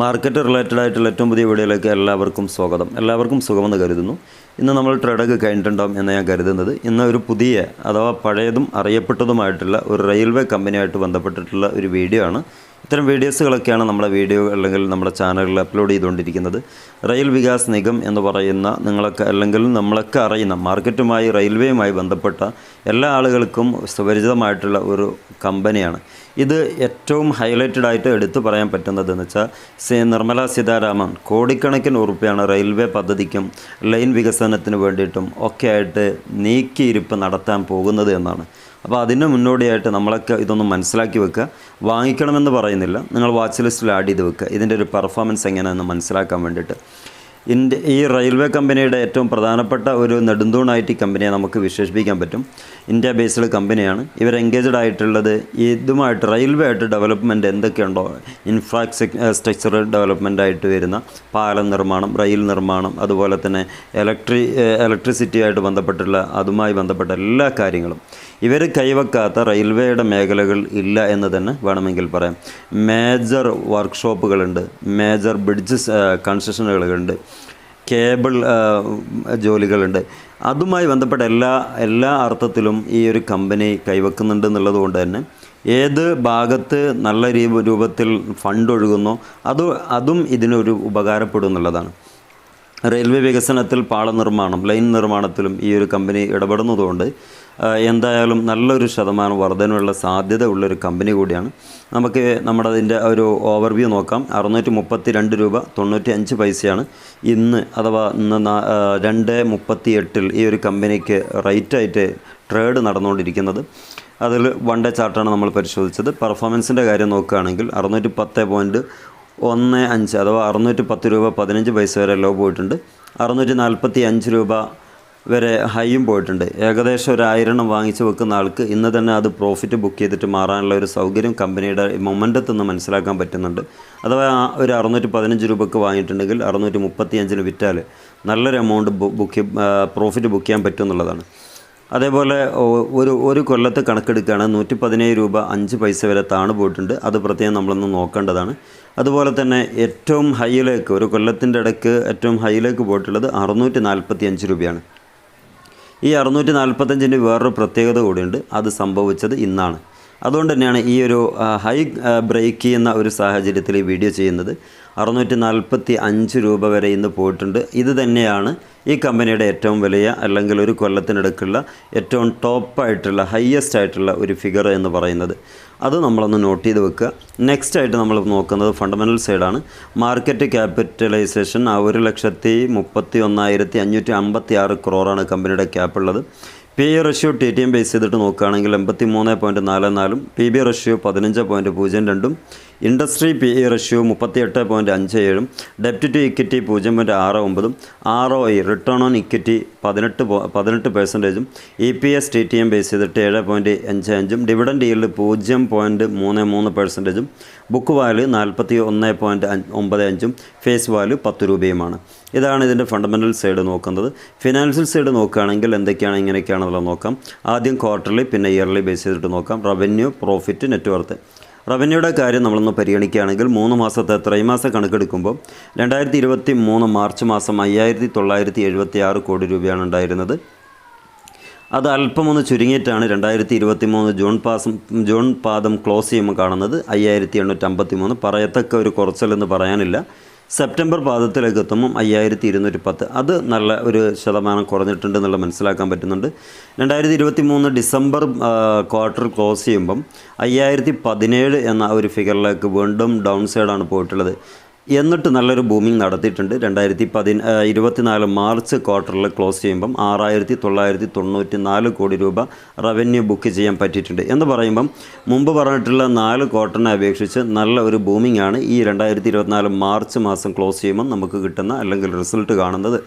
Market related ആയിട്ടുള്ള ഏറ്റവും പുതിയ വീഡിയോയിലേക്ക് എല്ലാവർക്കും സ്വാഗതം. എല്ലാവർക്കും സുഖമെന്ന് കരുതുന്നു. ഇന്ന് നമ്മൾ ട്രേഡൊക്കെ കഴിഞ്ഞിട്ടുണ്ടാവും എന്ന് ഞാൻ കരുതുന്നത് ഇന്ന് ഒരു പുതിയ അഥവാ പഴയതും അറിയപ്പെട്ടതുമായിട്ടുള്ള ഒരു റെയിൽവേ കമ്പനിയായിട്ട് ബന്ധപ്പെട്ടിട്ടുള്ള ഒരു വീഡിയോ ആണ്. ഇത്തരം വീഡിയോസുകളൊക്കെയാണ് നമ്മുടെ വീഡിയോ അല്ലെങ്കിൽ നമ്മുടെ ചാനലിൽ അപ്ലോഡ് ചെയ്തുകൊണ്ടിരിക്കുന്നത്. റെയിൽ വികാസ് നിഗം എന്ന് പറയുന്ന നിങ്ങളൊക്കെ അല്ലെങ്കിൽ നമ്മളൊക്കെ അറിയുന്ന മാർക്കറ്റുമായി റെയിൽവേയുമായി ബന്ധപ്പെട്ട എല്ലാ ആളുകൾക്കും സുപരിചിതമായിട്ടുള്ള ഒരു കമ്പനിയാണ്. ഇത് ഏറ്റവും ഹൈലൈറ്റഡ് ആയിട്ട് എടുത്തു പറയാൻ പറ്റുന്നതെന്ന് വെച്ചാൽ നിർമ്മല സീതാരാമൻ കോടിക്കണക്കിന് ഉറുപ്പിയാണ് റെയിൽവേ പദ്ധതിക്കും ലൈൻ വികസനത്തിന് വേണ്ടിയിട്ടും ഒക്കെ ആയിട്ട് നീക്കിയിരിപ്പ് നടത്താൻ പോകുന്നത് എന്നാണ്. അപ്പോൾ അതിന് മുന്നോടിയായിട്ട് നമ്മളൊക്കെ ഇതൊന്ന് മനസ്സിലാക്കി വെക്കുക. വാങ്ങിക്കണമെന്ന് പറയുന്നില്ല. നിങ്ങൾ വാച്ച് ലിസ്റ്റിൽ ആഡ് ചെയ്ത് വെക്കുക. ഇതിന്റെ ഒരു പെർഫോമൻസ് എങ്ങനെയാണെന്ന് മനസ്സിലാക്കാൻ വേണ്ടിയിട്ട്. ഇന്ത്യ ഈ റെയിൽവേ കമ്പനിയുടെ ഏറ്റവും പ്രധാനപ്പെട്ട ഒരു നെടുന്തൂണായിട്ട് ഈ കമ്പനിയെ നമുക്ക് വിശേഷിപ്പിക്കാൻ പറ്റും. ഇന്ത്യ ബേസ്ഡ് കമ്പനിയാണ് ഇവർ എൻഗേജഡ് ആയിട്ടുള്ളത് ഇതുമായിട്ട് റെയിൽവേ ആയിട്ട് ഡെവലപ്മെന്റ് എന്തൊക്കെയുണ്ടോ? ഇൻഫ്രാസ്ട്രക്ചർ ഡെവലപ്മെന്റ് ആയിട്ട് വരുന്ന പാലം നിർമ്മാണം റെയിൽ നിർമ്മാണം അതുപോലെ തന്നെ ഇലക്ട്രി ഇലക്ട്രിസിറ്റിയായിട്ട് ബന്ധപ്പെട്ടുള്ള അതുമായി ബന്ധപ്പെട്ട എല്ലാ കാര്യങ്ങളും. ഇവർ കൈവക്കാത്ത റെയിൽവേയുടെ മേഖലകൾ ഇല്ല എന്ന് തന്നെ വേണമെങ്കിൽ പറയാം. മേജർ വർക്ക്ഷോപ്പുകളുണ്ട് മേജർ ബ്രിഡ്ജസ് കൺസ്ട്രക്ഷനുകളുണ്ട് കേബിൾ ജോലികളുണ്ട്. അതുമായി ബന്ധപ്പെട്ട എല്ലാ എല്ലാ അർത്ഥത്തിലും ഈ ഒരു കമ്പനി കൈവക്കുന്നുണ്ട് എന്നുള്ളത് കൊണ്ട് തന്നെ ഏത് ഭാഗത്ത് നല്ല രൂപത്തിൽ ഫണ്ട് ഒഴുകുന്നോ അത് അതും ഇതിനൊരു ഉപകാരപ്പെടും എന്നുള്ളതാണ്. റെയിൽവേ വികസനത്തിൽ പാള നിർമ്മാണം ലൈൻ നിർമ്മാണത്തിലും ഈ ഒരു കമ്പനി ഇടപെടുന്നതുകൊണ്ട് എന്തായാലും നല്ലൊരു ശതമാനം വർധനയുള്ള സാധ്യത ഉള്ളൊരു കമ്പനി കൂടിയാണ്. നമുക്ക് നമ്മുടെ അതിന്റെ ഒരു ഓവർവ്യൂ നോക്കാം. അറുന്നൂറ്റി മുപ്പത്തി രണ്ട് രൂപ തൊണ്ണൂറ്റി അഞ്ച് പൈസയാണ്. ഇന്ന് അഥവാ ഇന്ന് രണ്ട് മുപ്പത്തി എട്ടിൽ ഈ ഒരു കമ്പനിക്ക് റേറ്റായിട്ട് ട്രേഡ് നടന്നുകൊണ്ടിരിക്കുന്നത്. അതിൽ വൺ ഡേ ചാർട്ടാണ് നമ്മൾ പരിശോധിച്ചത്. പെർഫോമൻസിന്റെ കാര്യം നോക്കുകയാണെങ്കിൽ അറുന്നൂറ്റി പത്ത് പോയിന്റ് ഒന്ന് അഞ്ച് അഥവാ അറുന്നൂറ്റി പത്ത് രൂപ പതിനഞ്ച് പൈസ വരെ ലോ പോയിട്ടുണ്ട്. അറുന്നൂറ്റി നാൽപ്പത്തി അഞ്ച് രൂപ വരെ ഹൈയും പോയിട്ടുണ്ട്. ഏകദേശം ഒരു ആയിരം എണ്ണം വാങ്ങിച്ച് വെക്കുന്ന ആൾക്ക് ഇന്ന് തന്നെ അത് പ്രോഫിറ്റ് ബുക്ക് ചെയ്തിട്ട് മാറാനുള്ള ഒരു സൗകര്യം കമ്പനിയുടെ മൊമെന്റത്തിൽ നിന്ന് മനസ്സിലാക്കാൻ പറ്റുന്നുണ്ട്. അഥവാ ഒരു അറുന്നൂറ്റി പതിനഞ്ച് രൂപക്ക് വാങ്ങിയിട്ടുണ്ടെങ്കിൽ അറുന്നൂറ്റി മുപ്പത്തി അഞ്ചിന് വിറ്റാൽ നല്ലൊരു എമൗണ്ട് ബുക്ക് പ്രോഫിറ്റ് ബുക്ക് ചെയ്യാൻ പറ്റും എന്നുള്ളതാണ് അതേപോലെ ഒരു ഒരു കൊല്ലത്ത് കണക്കെടുക്കുകയാണെങ്കിൽ നൂറ്റി പതിനേഴ് രൂപ അഞ്ച് പൈസ വരെ താണു പോയിട്ടുണ്ട്. അത് പ്രത്യേകം നമ്മളൊന്ന് നോക്കേണ്ടതാണ്. അതുപോലെ തന്നെ ഏറ്റവും ഹൈയിലേക്ക് ഒരു കൊല്ലത്തിന്റെ ഇടയ്ക്ക് ഏറ്റവും ഹൈയിലേക്ക് പോയിട്ടുള്ളത് അറുന്നൂറ്റി നാൽപ്പത്തി അഞ്ച് രൂപയാണ്. ഈ അറുന്നൂറ്റി നാൽപ്പത്തഞ്ചിന്റെ വേറൊരു പ്രത്യേകത കൂടിയുണ്ട്. അത് സംഭവിച്ചത് ഇന്നാണ്. അതുകൊണ്ട് തന്നെയാണ് ഈ ഒരു ഹൈ ബ്രേക്ക് ചെയ്യുന്ന ഒരു സാഹചര്യത്തിൽ ഈ വീഡിയോ ചെയ്യുന്നത്. അറുന്നൂറ്റി നാൽപ്പത്തി അഞ്ച് രൂപ വരെ ഇന്ന് പോയിട്ടുണ്ട്. ഇത് തന്നെയാണ് ഈ കമ്പനിയുടെ ഏറ്റവും വലിയ അല്ലെങ്കിൽ ഒരു കൊല്ലത്തിനടുക്കുള്ള ഏറ്റവും ടോപ്പായിട്ടുള്ള ഹയസ്റ്റ് ആയിട്ടുള്ള ഒരു ഫിഗർ എന്ന് പറയുന്നത്. അത് നമ്മളൊന്ന് നോട്ട് ചെയ്ത് വെക്കുക. നെക്സ്റ്റ് ആയിട്ട് നമ്മൾ നോക്കുന്നത് ഫണ്ടമെന്റൽ സൈഡാണ് മാർക്കറ്റ് ക്യാപിറ്റലൈസേഷൻ ആ ഒരു ലക്ഷത്തി മുപ്പത്തി ഒന്നായിരത്തി അഞ്ഞൂറ്റി അമ്പത്തി ആറ് ക്രോറാണ് കമ്പനിയുടെ ക്യാപ്പ് ഉള്ളത്. P E ratio T T M base ചെയ്തിട്ട് നോക്കുകയാണെങ്കിൽ എൺപത്തി മൂന്ന് പോയിന്റ് നാല് നാലും പി ബി റഷ്യോ പതിനഞ്ച് പോയിന്റ് പൂജ്യം രണ്ടും ഇൻഡസ്ട്രി പി ഇ റഷ്യോ മുപ്പത്തി എട്ട് പോയിന്റ് അഞ്ച് ഏഴും ഡെപ്റ്റ് ടു ഇക്വിറ്റി പൂജ്യം പോയിന്റ് ആറ് ഒമ്പതും R O E return on equity പതിനെട്ട് പതിനെട്ട് പെർസെന്റേജും E P S T T M base ചെയ്തിട്ട് ഏഴ് പോയിന്റ് അഞ്ച് അഞ്ചും ഡിവിഡൻഡ് ഈൽഡ് പൂജ്യം പോയിന്റ് മൂന്ന് മൂന്ന് പെർസെന്റേജും ബുക്ക് വാല്യൂ നാൽപ്പത്തി ഒന്ന് പോയിന്റ് ഒമ്പത് അഞ്ചും ഫേസ് വാല്യൂ പത്ത് രൂപയുമാണ് ഇതാണ് ഇതിന്റെ ഫണ്ടമെന്റൽ സൈഡ് നോക്കുന്നത്. ഫിനാൻഷ്യൽ സൈഡ് നോക്കുകയാണെങ്കിൽ എന്തൊക്കെയാണ് ഇങ്ങനെയൊക്കെയാണെന്നുള്ളത് നോക്കാം. ആദ്യം ക്വാർട്ടർലി പിന്നെ ഇയർലി ബേസ് ചെയ്തിട്ട് നോക്കാം. റവന്യൂ പ്രോഫിറ്റ് നെറ്റ്വർത്ത് റവന്യൂയുടെ കാര്യം നമ്മളൊന്ന് പരിഗണിക്കുകയാണെങ്കിൽ മൂന്ന് മാസത്തെ ത്രൈമാസ കണക്കെടുക്കുമ്പോൾ രണ്ടായിരത്തി ഇരുപത്തി മൂന്ന് മാർച്ച് മാസം അയ്യായിരത്തി തൊള്ളായിരത്തി എഴുപത്തി ആറ് കോടി രൂപയാണ് ഉണ്ടായിരുന്നത്. അത് അല്പമൊന്ന് ചുരുങ്ങിയിട്ടാണ് രണ്ടായിരത്തി ഇരുപത്തി മൂന്ന് ജൂൺ പാസം ജൂൺ പാദം ക്ലോസ് ചെയ്യുമ്പോൾ കാണുന്നത് അയ്യായിരത്തി എണ്ണൂറ്റമ്പത്തി മൂന്ന് പറയത്തക്ക ഒരു കുറച്ചലെന്ന് പറയാനില്ല. സെപ്റ്റംബർ പാദത്തിലേക്ക് എത്തുമ്പം അയ്യായിരത്തി ഇരുന്നൂറ്റി പത്ത് അത് നല്ല ഒരു ശതമാനം കുറഞ്ഞിട്ടുണ്ട് എന്നുള്ള മനസ്സിലാക്കാൻ പറ്റുന്നുണ്ട്. രണ്ടായിരത്തി ഇരുപത്തി മൂന്ന് ഡിസംബർ ക്വാർട്ടർ ക്ലോസ് ചെയ്യുമ്പം അയ്യായിരത്തി പതിനേഴ് എന്ന ഒരു ഫിഗറിലേക്ക് വീണ്ടും ഡൗൺ സൈഡാണ് പോയിട്ടുള്ളത്. എന്നിട്ട് നല്ലൊരു ബൂമിംഗ് നടത്തിയിട്ടുണ്ട്. രണ്ടായിരത്തി പതി ഇരുപത്തിനാല് മാർച്ച് ക്വാർട്ടറിൽ ക്ലോസ് ചെയ്യുമ്പം ആറായിരത്തി തൊള്ളായിരത്തി തൊണ്ണൂറ്റി നാല് കോടി രൂപ റവന്യൂ ബുക്ക് ചെയ്യാൻ പറ്റിയിട്ടുണ്ട്. എന്ന് പറയുമ്പം മുമ്പ് പറഞ്ഞിട്ടുള്ള നാല് ക്വാർട്ടറിനെ അപേക്ഷിച്ച് നല്ല ഒരു ബൂമിംഗ് ആണ് ഈ രണ്ടായിരത്തി മാർച്ച് മാസം ക്ലോസ് ചെയ്യുമ്പം നമുക്ക് കിട്ടുന്ന അല്ലെങ്കിൽ റിസൾട്ട് കാണുന്നത്.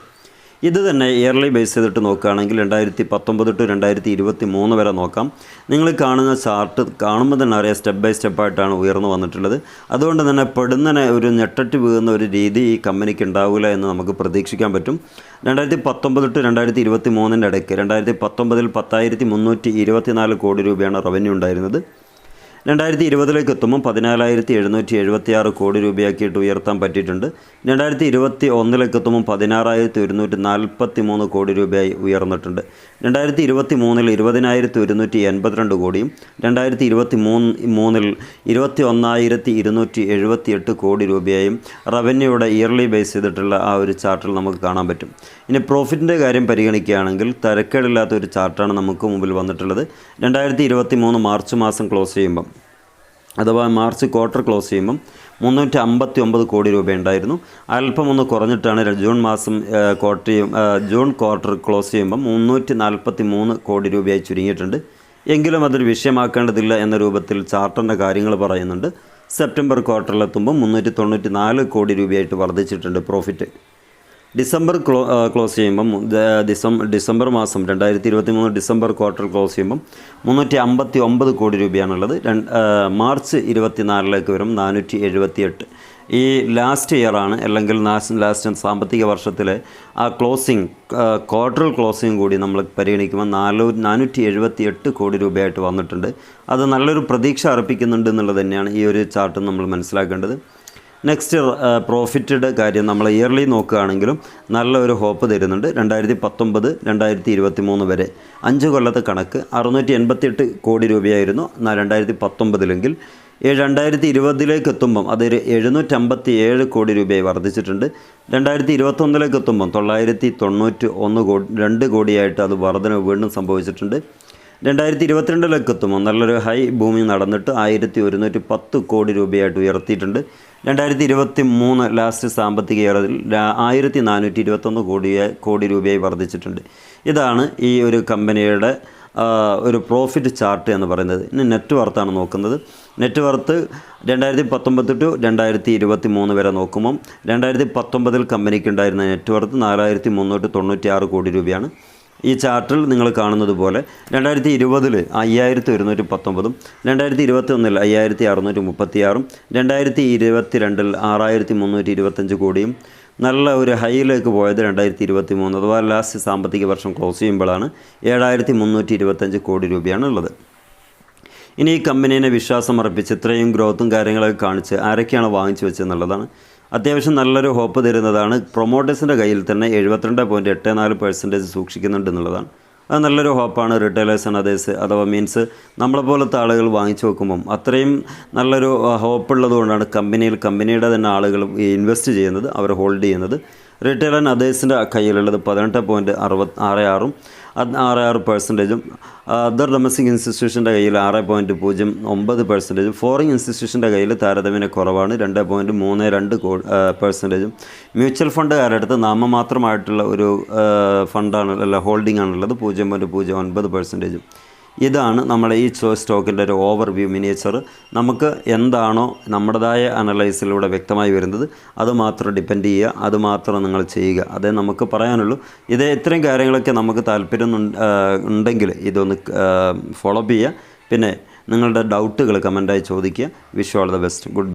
ഇത് തന്നെ ഇയർലി ബേസ് ചെയ്തിട്ട് നോക്കുകയാണെങ്കിൽ രണ്ടായിരത്തി പത്തൊമ്പത് ടു രണ്ടായിരത്തി ഇരുപത്തി മൂന്ന് വരെ നോക്കാം. നിങ്ങൾ കാണുന്ന ചാർട്ട് കാണുമ്പോൾ തന്നെ അറിയാം സ്റ്റെപ്പ് ബൈ സ്റ്റെപ്പായിട്ടാണ് ഉയർന്നു വന്നിട്ടുള്ളത്. അതുകൊണ്ട് തന്നെ പെടുന്നനെ ഒരു ഞെട്ടറ്റ് വീഴുന്ന ഒരു രീതി ഈ കമ്പനിക്ക് ഉണ്ടാവില്ല എന്ന് നമുക്ക് പ്രതീക്ഷിക്കാൻ പറ്റും. രണ്ടായിരത്തി പത്തൊമ്പത് ടു രണ്ടായിരത്തി ഇരുപത്തി മൂന്നിന്റെ ഇടയ്ക്ക് രണ്ടായിരത്തി പത്തൊമ്പതിൽ പത്തായിരത്തി മുന്നൂറ്റി ഇരുപത്തിനാല് കോടി രൂപയാണ് റവന്യൂ ഉണ്ടായിരുന്നത്. രണ്ടായിരത്തി ഇരുപതിലേക്ക് എത്തുമ്പോൾ പതിനാലായിരത്തി എഴുന്നൂറ്റി എഴുപത്തി ആറ് കോടി രൂപയാക്കിയിട്ട് ഉയർത്താൻ പറ്റിയിട്ടുണ്ട്. രണ്ടായിരത്തി ഇരുപത്തി ഒന്നിലേക്ക് എത്തുമ്പോൾ പതിനാറായിരത്തി ഒരുന്നൂറ്റി നാൽപ്പത്തി മൂന്ന് കോടി രൂപയായി ഉയർന്നിട്ടുണ്ട്. രണ്ടായിരത്തി ഇരുപത്തി മൂന്നിൽ ഇരുപതിനായിരത്തി ഒരുന്നൂറ്റി എൺപത്തിരണ്ട് കോടിയും രണ്ടായിരത്തി ഇരുപത്തി മൂന്ന് മൂന്നിൽ ഇരുപത്തി ഒന്നായിരത്തി ഇരുന്നൂറ്റി എഴുപത്തി എട്ട് കോടി രൂപയായും റവന്യൂയുടെ ഇയർലി ബേസ് ചെയ്തിട്ടുള്ള ആ ഒരു ചാർട്ടിൽ നമുക്ക് കാണാൻ പറ്റും. ഇനി പ്രോഫിറ്റിന്റെ കാര്യം പരിഗണിക്കുകയാണെങ്കിൽ തരക്കേടില്ലാത്ത ഒരു ചാർട്ടാണ് നമുക്ക് മുമ്പിൽ വന്നിട്ടുള്ളത്. രണ്ടായിരത്തി ഇരുപത്തി മൂന്ന് മാർച്ച് മാസം ക്ലോസ് ചെയ്യുമ്പം അഥവാ മാർച്ച് ക്വാർട്ടർ ക്ലോസ് ചെയ്യുമ്പം മുന്നൂറ്റി അമ്പത്തി ഒമ്പത് കോടി രൂപയുണ്ടായിരുന്നു. അല്പം ഒന്ന് കുറഞ്ഞിട്ടാണ് ജൂൺ മാസം ക്വാർട്ടർ ജൂൺ ക്വാർട്ടർ ക്ലോസ് ചെയ്യുമ്പം മുന്നൂറ്റി നാൽപ്പത്തി മൂന്ന് കോടി രൂപയായി ചുരുങ്ങിയിട്ടുണ്ട്. എങ്കിലും അതൊരു വിഷയമാക്കേണ്ടതില്ല എന്ന രൂപത്തിൽ ചാർട്ടറിന്റെ കാര്യങ്ങൾ പറയുന്നുണ്ട്. സെപ്റ്റംബർ ക്വാർട്ടറിലെത്തുമ്പോൾ മുന്നൂറ്റി തൊണ്ണൂറ്റി നാല് കോടി രൂപയായിട്ട് വർദ്ധിച്ചിട്ടുണ്ട് പ്രോഫിറ്റ് ഡിസംബർ ക്ലോ ക്ലോസ് ചെയ്യുമ്പം ഡിസംബർ ഡിസംബർ മാസം രണ്ടായിരത്തി ഇരുപത്തി മൂന്ന് ഡിസംബർ ക്വാർട്ടർ ക്ലോസ് ചെയ്യുമ്പം മുന്നൂറ്റി അമ്പത്തി ഒമ്പത് കോടി രൂപയാണുള്ളത് മാർച്ച് ഇരുപത്തിനാലിലേക്ക് വരും നാനൂറ്റി എഴുപത്തി എട്ട് ഈ ലാസ്റ്റ് ഇയറാണ് അല്ലെങ്കിൽ ലാസ്റ്റ് സാമ്പത്തിക വർഷത്തിലെ ആ ക്ലോസിങ് ക്വാർട്ടർ ക്ലോസിംഗ് കൂടി നമ്മൾ പരിഗണിക്കുമ്പോൾ നാലൂ നാനൂറ്റി എഴുപത്തി എട്ട് കോടി രൂപയായിട്ട് വന്നിട്ടുണ്ട്. അത് നല്ലൊരു പ്രതീക്ഷ അർപ്പിക്കുന്നുണ്ട് എന്നുള്ളത് തന്നെയാണ് ഈ ഒരു ചാർട്ട് നമ്മൾ മനസ്സിലാക്കേണ്ടത്. നെക്സ്റ്റ് പ്രോഫിറ്റഡ് കാര്യം നമ്മൾ ഇയർലി നോക്കുകയാണെങ്കിലും നല്ല ഒരു ഹോപ്പ് തരുന്നുണ്ട്. രണ്ടായിരത്തി പത്തൊമ്പത് രണ്ടായിരത്തി ഇരുപത്തി മൂന്ന് വരെ അഞ്ച് കൊല്ലത്തെ കണക്ക് അറുന്നൂറ്റി എൺപത്തിയെട്ട് കോടി രൂപയായിരുന്നു. രണ്ടായിരത്തി പത്തൊമ്പതിലെങ്കിൽ രണ്ടായിരത്തി ഇരുപതിലേക്ക് എത്തുമ്പം അതൊരു എഴുന്നൂറ്റമ്പത്തി ഏഴ് കോടി രൂപയായി വർദ്ധിച്ചിട്ടുണ്ട്. രണ്ടായിരത്തി ഇരുപത്തൊന്നിലേക്ക് എത്തുമ്പം തൊള്ളായിരത്തി തൊണ്ണൂറ്റി ഒന്ന് കോടി രണ്ട് കോടിയായിട്ട് അത് വർധന വീണ്ടും സംഭവിച്ചിട്ടുണ്ട്. രണ്ടായിരത്തി ഇരുപത്തിരണ്ടിലേക്ക് എത്തുമ്പോൾ നല്ലൊരു ഹൈ ഭൂമി നടന്നിട്ട് ആയിരത്തി ഒരുന്നൂറ്റി പത്ത് കോടി രൂപയായിട്ട് ഉയർത്തിയിട്ടുണ്ട്. രണ്ടായിരത്തി ഇരുപത്തി മൂന്ന് ലാസ്റ്റ് സാമ്പത്തിക ഇയറിൽ ആയിരത്തി നാനൂറ്റി ഇരുപത്തൊന്ന് കോടിയെ കോടി രൂപയായി വർദ്ധിച്ചിട്ടുണ്ട്. ഇതാണ് ഈ ഒരു കമ്പനിയുടെ ഒരു പ്രോഫിറ്റ് ചാർട്ട് എന്ന് പറയുന്നത്. ഇനി നെറ്റ് വർത്താണ് നോക്കുന്നത്. നെറ്റ് വർത്ത് രണ്ടായിരത്തി പത്തൊമ്പത് ടു രണ്ടായിരത്തി ഇരുപത്തി മൂന്ന് വരെ നോക്കുമ്പം രണ്ടായിരത്തി പത്തൊമ്പതിൽ കമ്പനിക്ക് ഉണ്ടായിരുന്ന നെറ്റ് വർത്ത് നാലായിരത്തി മുന്നൂറ്റി തൊണ്ണൂറ്റി ആറ് കോടി രൂപയാണ്. ഈ ചാർട്ടിൽ നിങ്ങൾ കാണുന്നത് പോലെ രണ്ടായിരത്തി ഇരുപതിൽ അയ്യായിരത്തി ഒരുന്നൂറ്റി പത്തൊമ്പതും രണ്ടായിരത്തി ഇരുപത്തി ഒന്നിൽ അയ്യായിരത്തി അറുന്നൂറ്റി മുപ്പത്തിയാറും രണ്ടായിരത്തി ഇരുപത്തി രണ്ടിൽ ആറായിരത്തി മുന്നൂറ്റി ഇരുപത്തഞ്ച് കോടിയും നല്ല ഒരു ഹൈയിലേക്ക് പോയത് രണ്ടായിരത്തി ഇരുപത്തി മൂന്ന് അഥവാ ലാസ്റ്റ് സാമ്പത്തിക വർഷം ക്ലോസ് ചെയ്യുമ്പോഴാണ് ഏഴായിരത്തി മുന്നൂറ്റി ഇരുപത്തഞ്ച് കോടി രൂപയാണ് ഉള്ളത് ഇനി ഈ കമ്പനീനെ വിശ്വാസം അർപ്പിച്ച് ഇത്രയും ഗ്രോത്തും കാര്യങ്ങളൊക്കെ കാണിച്ച് ആരൊക്കെയാണ് വാങ്ങിച്ചു വെച്ചതെന്നുള്ളതാണ് അത്യാവശ്യം നല്ലൊരു ഹോപ്പ് തരുന്നതാണ്. പ്രൊമോട്ടേഴ്സിന്റെ കയ്യിൽ തന്നെ എഴുപത്തിരണ്ട് പോയിന്റ് എട്ട് നാല് പെർസെന്റേജ് സൂക്ഷിക്കുന്നുണ്ട് എന്നുള്ളതാണ്. അത് നല്ലൊരു ഹോപ്പാണ്. റിട്ടൈലേഴ്സ് ആൻഡ് അതേഴ്സ് അഥവാ മീൻസ് നമ്മളെപ്പോലത്തെ ആളുകൾ വാങ്ങിച്ചു വെക്കുമ്പം അത്രയും നല്ലൊരു ഹോപ്പ് ഉള്ളതുകൊണ്ടാണ് കമ്പനിയിൽ കമ്പനിയുടെ തന്നെ ആളുകൾ ഇൻവെസ്റ്റ് ചെയ്യുന്നത് അവർ ഹോൾഡ് ചെയ്യുന്നത്. റീറ്റെയിൽ ആൻഡ് അതേഴ്സിന്റെ കയ്യിലുള്ളത് പതിനെട്ട് പോയിന്റ് അറുപത്തി ആറ് ആറും ആറ് ആറ് പെർസെന്റേജും അതർ ഡൊമസ്റ്റിക് ഇൻസ്റ്റിറ്റ്യൂഷന്റെ കയ്യിൽ ആറ് പോയിന്റ് പൂജ്യം ഒമ്പത് പെർസെന്റേജും ഫോറിൻ ഇൻസ്റ്റിറ്റ്യൂഷന്റെ കയ്യിൽ താരതമ്യേന കുറവാണ് രണ്ട് പോയിന്റ് മൂന്ന് രണ്ട് കോ പെർസെന്റേജും മ്യൂച്വൽ ഫണ്ടുകാരുടെ അടുത്ത് നാമമാത്രമായിട്ടുള്ള ഒരു ഫണ്ടാണ് അല്ല ഹോൾഡിംഗ് ആണുള്ളത് പൂജ്യം പോയിന്റ് പൂജ്യം ഒൻപത് പെർസെന്റേജും ഇതാണ് നമ്മുടെ ഈ സ്റ്റോക്കിന്റെ ഒരു ഓവർ വ്യൂ മിനിയേച്ചർ നമുക്ക് എന്താണോ നമ്മുടേതായ അനലൈസിലൂടെ വ്യക്തമായി വരുന്നത്. അത് മാത്രം ഡിപ്പെൻഡ് ചെയ്യുക അത് മാത്രം നിങ്ങൾ ചെയ്യുക. അതേ നമുക്ക് പറയാനുള്ളൂ. ഇത് ഇത്രയും കാര്യങ്ങളൊക്കെ നമുക്ക് താല്പര്യം ഉണ്ടെങ്കിൽ ഇതൊന്ന് ഫോളോ അപ്പ് ചെയ്യുക. പിന്നെ നിങ്ങളുടെ ഡൗട്ടുകൾ കമന്റായി ചോദിക്കുക. Wish all the best good